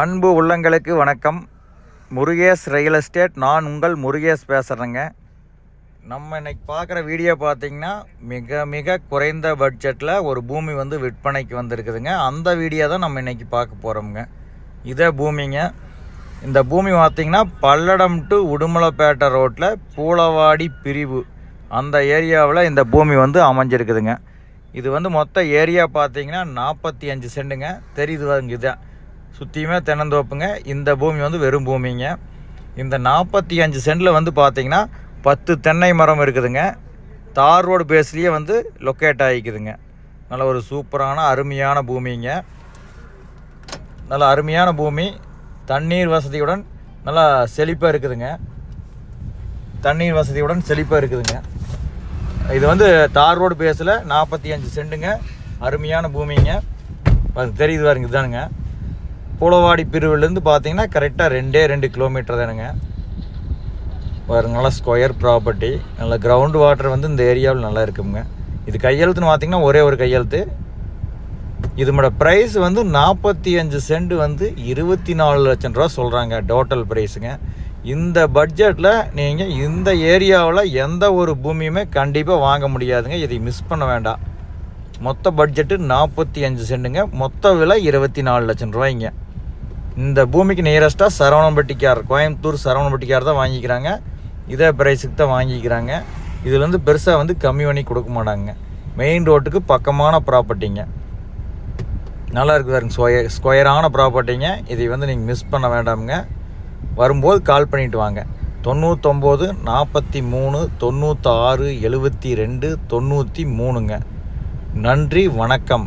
அன்பு உள்ளங்களுக்கு வணக்கம். முருகேஷ் ரியல் எஸ்டேட் நான் உங்கள் முருகேஷ் பேசுகிறேங்க நம்ம இன்னைக்கு பார்க்குற வீடியோ பார்த்தீங்கன்னா மிக மிக குறைந்த பட்ஜெட்டில் ஒரு பூமி வந்து விற்பனைக்கு வந்திருக்குதுங்க. அந்த வீடியோ தான் நம்ம இன்றைக்கி பார்க்க போகிறோமுங்க இதே பூமிங்க. இந்த பூமி பார்த்தீங்கன்னா பல்லடம் டு உடுமலைப்பேட்டை ரோட்டில் பூலவாடி பிரிவு. அந்த ஏரியாவில் இந்த பூமி வந்து அமைஞ்சிருக்குதுங்க. இது வந்து மொத்த ஏரியா பார்த்திங்கன்னா நாற்பத்தி அஞ்சு சென்டுங்க. தெரியுது இதுதான் சுற்றியுமே தென்னந்தோப்புங்க. இந்த பூமி வந்து வெறும் பூமிங்க. இந்த நாற்பத்தி அஞ்சு சென்டில் வந்து பார்த்திங்கன்னா பத்து தென்னை மரம் இருக்குதுங்க. தார் ரோடு பேஸ்லேயே வந்து லொக்கேட் ஆகிக்குதுங்க. நல்ல ஒரு சூப்பரான அருமையான பூமிங்க. நல்ல அருமையான பூமி. தண்ணீர் வசதியுடன் நல்லா செழிப்பாக இருக்குதுங்க. தண்ணீர் வசதியுடன் செழிப்பாக இருக்குதுங்க. இது வந்து தார் ரோடு பேஸில் நாற்பத்தி அஞ்சு சென்ட்டுங்க. அருமையான பூமிங்க. அது தெரியுது பாருங்க இதுதானுங்க. பூலவாடி பிரிவுலேருந்து பார்த்தீங்கன்னா கரெக்டாக ரெண்டே ரெண்டு கிலோமீட்டர் தானுங்க. பாருங்க நல்லா ஸ்கொயர் ப்ராப்பர்ட்டி நல்ல கிரவுண்ட் வாட்டர் வந்து இந்த ஏரியாவில் நல்லா இருக்குங்க. இது கையெழுத்துன்னு பார்த்தீங்கன்னா ஒரே ஒரு கையெழுத்து. இதோட ப்ரைஸ் வந்து நாற்பத்தி அஞ்சு சென்ட் வந்து இருபத்தி நாலு லட்சம் ரூபா சொல்கிறாங்க டோட்டல் ப்ரைஸுங்க இந்த பட்ஜெட்டில் நீங்கள் இந்த ஏரியாவில் எந்த ஒரு பூமியுமே கண்டிப்பாக வாங்க முடியாதுங்க. இதை மிஸ் பண்ண வேண்டாம். மொத்த பட்ஜெட்டு நாற்பத்தி அஞ்சு சென்ட்டுங்க மொத்த விலை இருபத்தி நாலு லட்சம் ரூபாய்ங்க. இந்த பூமிக்கு நியரஸ்ட்டாக சரவணம்பட்டிக்கார் கோயம்புத்தூர் சரவணம்பட்டிக்கார் தான் வாங்கிக்கிறாங்க. இதே ப்ரைஸுக்கு தான் வாங்கிக்கிறாங்க. இதில் வந்து பெருசாக வந்து கம்மி பண்ணி கொடுக்க மாட்டாங்க. மெயின் ரோட்டுக்கு பக்கமான ப்ராப்பர்ட்டிங்க நல்லா இருக்குது பாருங்க ஸ்கொயர் ஸ்கொயரான ப்ராப்பர்ட்டிங்க இதை வந்து நீங்கள் மிஸ் பண்ண வேண்டாமுங்க. வரும்போது கால் பண்ணிட்டு வாங்க. தொண்ணூத்தொம்பது நாற்பத்தி மூணு தொண்ணூத்தாறு எழுபத்தி ரெண்டு தொண்ணூற்றி மூணுங்க. நன்றி வணக்கம்.